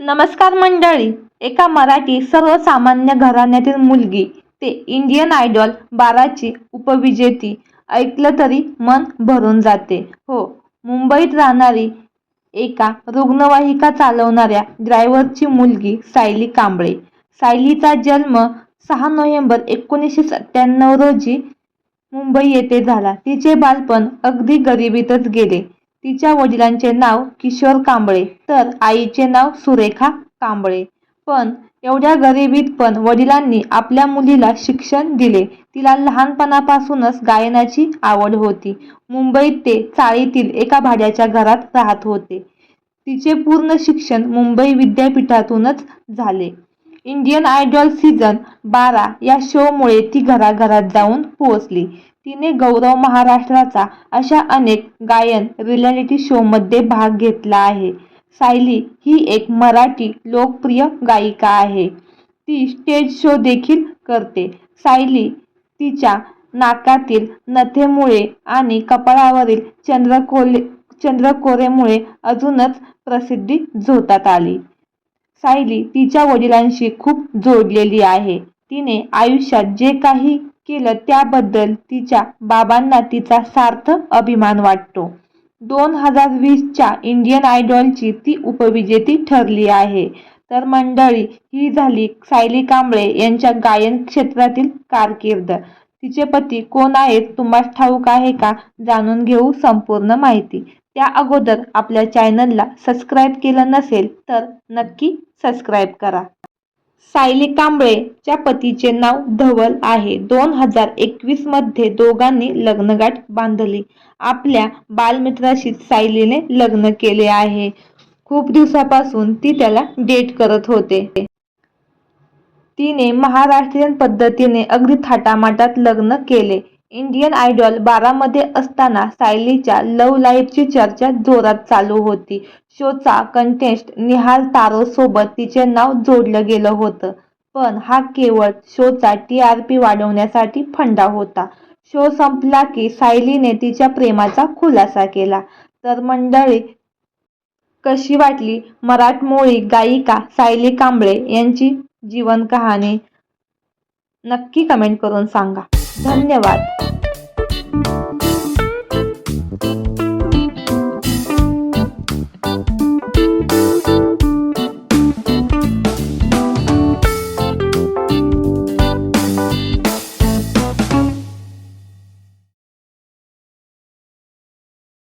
नमस्कार मंडळी. एका मराठी सर्वसामान्य घराण्यातील मुलगी ते इंडियन आयडॉल बाराची उपविजेती. ऐकलं तरी मन भरून जाते. हो मुंबईत राहणारी एका रुग्णवाहिका चालवणाऱ्या ड्रायव्हरची मुलगी सायली कांबळे. सायलीचा जन्म सहा नोव्हेंबर एकोणीसशे सत्त्याण्णव रोजी मुंबई येथे झाला. तिचे बालपण अगदी गरिबीतच गेले. तिच्या वडिलांचे नाव किशोर कांबळे तर आईचे नाव सुरेखा कांबळे. पण एवढ्या गरिबीत पण वडिलांनी आपल्या मुलीला शिक्षण दिले. तिला लहानपणापासूनच गायनाची आवड होती. मुंबईत ते चाळीतील एका भाड्याच्या घरात राहत होते. तिचे पूर्ण शिक्षण मुंबई विद्यापीठातूनच झाले. इंडियन आयडॉल सीझन बारा या शोमुळे ती घराघरात जाऊन पोहोचली. तिने गौरव महाराष्ट्राचा अशा अनेक गायन रियालिटी शोमध्ये भाग घेतला आहे. सायली ही एक मराठी लोकप्रिय गायिका आहे. ती स्टेज शो देखील करते. सायली तिच्या नाकातील नथेमुळे आणि कपाळावरील चंद्रकोले चंद्रकोरेमुळे अजूनच प्रसिद्धी झोतात आली. सायली तिच्या वडिलांशी खूप जोडलेली आहे. तिने आयुष्यात जे काही केलं त्याबद्दल तिच्या बाबांना तिचा सार्थ अभिमान वाटतो. दोन हजार वीसच्या इंडियन आयडॉलची ती उपविजेती ठरली आहे. तर मंडळी ही झाली सायली कांबळे यांच्या गायन क्षेत्रातील कारकीर्द. तिचे पती कोण आहेत तुम्हाला ठाऊक आहे का जाणून घेऊ संपूर्ण माहिती. त्या अगोदर आपल्या चॅनलला सबस्क्राईब केलं नसेल तर नक्की सबस्क्राईब करा. सायली कांबळेच्या पतीचे नाव धवल आहे. दोन हजार एकवीसमध्ये दोघांनी लग्नगाठ बांधली. आपल्या बालमित्राशी सायलीने लग्न केले आहे. खूप दिवसापासून ती त्याला डेट करत होते. तिने महाराष्ट्रीयन पद्धतीने अगदी थाटामाटात लग्न केले. इंडियन आयडॉल बारामध्ये असताना सायलीच्या लव लाईफची चर्चा जोरात चालू होती. शोचा कंटेस्ट निहाल तारो सोबत तिचे नाव जोडलं गेलं होतं. पण हा केवळ शोचा टी आर पी वाढवण्यासाठी फंडा होता. शो संपला की सायलीने तिच्या प्रेमाचा खुलासा केला. तर मंडळी कशी वाटली मराठमोळी गायिका सायली कांबळे यांची जीवन कहाणी नक्की कमेंट करून सांगा. धन्यवाद.